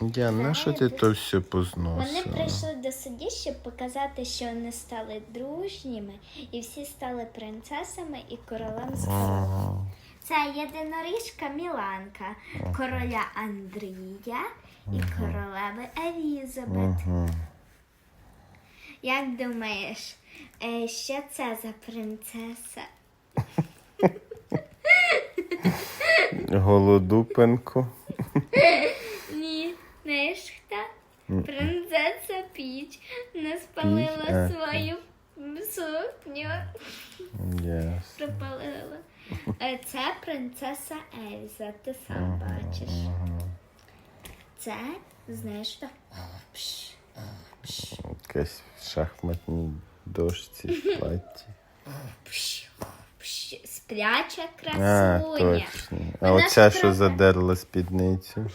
Діан, на що ти то все Вони прийшли до судді, щоб показати, що вони стали дружніми, і всі стали принцесами і королем з. Це єдиноріжка Міланка, короля Андрія і королеви Елізабет. Як думаєш, е, що це за принцеса? Голодупенко. Принцеса Піч не спалила Піч? А. свою сукню. Ясно. Пропалила. Е, Це принцеса Ельза, ти сам бачиш. Це, знаєш що? Пш, пш, Якась в шахматній дошці в платі. пш, пш. Спляча А, красуня. точно. А Вона оця що задерла спідницю.